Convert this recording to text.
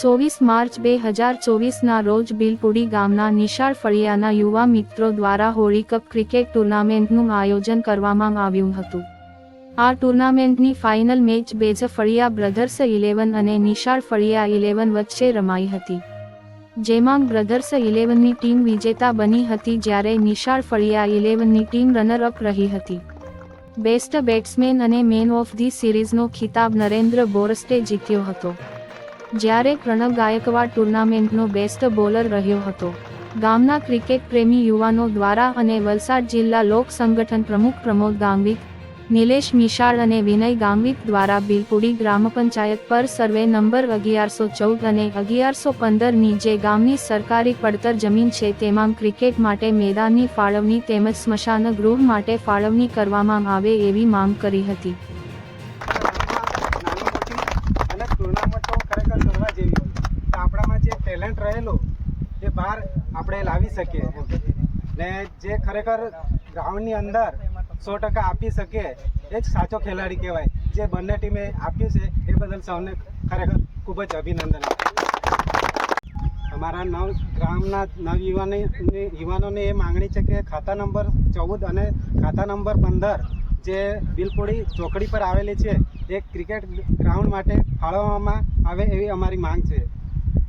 ચોવીસ માર્ચ બે હજાર ચોવીસના રોજ બિલપુડી ગામના નિશાળ ફળિયાના યુવા મિત્રો દ્વારા હોળી કપ ક્રિકેટ ટુર્નામેન્ટનું આયોજન કરવામાં આવ્યું હતું. આ ટુર્નામેન્ટની final match Bej Faliya brothers eleven અને નિશાળ ફળિયા ઇલેવન વચ્ચે રમાઈ હતી. જેમાં બ્રધર્સ ઇલેવનની ટીમ વિજેતા બની હતી જ્યારે નિશાળ ફળિયા ઇલેવનની ટીમ રનરઅપ રહી હતી. બેસ્ટ બેટ્સમેન અને મેન ઓફ ધી સિરીઝનો ખિતાબ નરેન્દ્ર બોરસ્ટે જીત્યો હતો. જ્યારે પ્રણવ ગાયકવાડ ટુર્નામેન્ટનો બેસ્ટ બોલર રહ્યો હતો. ગામના ક્રિકેટ પ્રેમી યુવાનો દ્વારા અને વલસાડ જિલ્લા લોક સંગઠન પ્રમુખ પ્રમોદ ગાંગવિક, નિલેશ મિશાળ અને વિનય ગાંગવિક દ્વારા બિલપુડી ગ્રામ પંચાયત પર સર્વે નંબર અગિયારસો ચૌદ અને અગિયારસો પંદરની જે ગામની સરકારી પડતર જમીન છે તેમાં ક્રિકેટ માટે મેદાનની ફાળવણી તેમજ સ્મશાન ગૃહ માટે ફાળવણી કરવામાં આવે એવી માંગ કરી હતી. ટેલેન્ટ રહેલો, એ બહાર આપણે લાવી શકીએ. ને જે ખરેખર ગ્રાઉન્ડની અંદર સો ટકા આપી શકીએ એ જ સાચો ખેલાડી કહેવાય. જે બંને ટીમે આપ્યું છે, એ બદલ સૌને ખરેખર ખૂબ જ અભિનંદન. અમારા નવ ગ્રામના નવ યુવાની, યુવાનોને એ માંગણી છે કે ખાતા નંબર ચૌદ અને ખાતા નંબર પંદર જે બિલપુડી ચોકડી પર આવેલી છે, એ ક્રિકેટ ગ્રાઉન્ડ માટે ફાળવવામાં આવે એવી અમારી માંગ છે.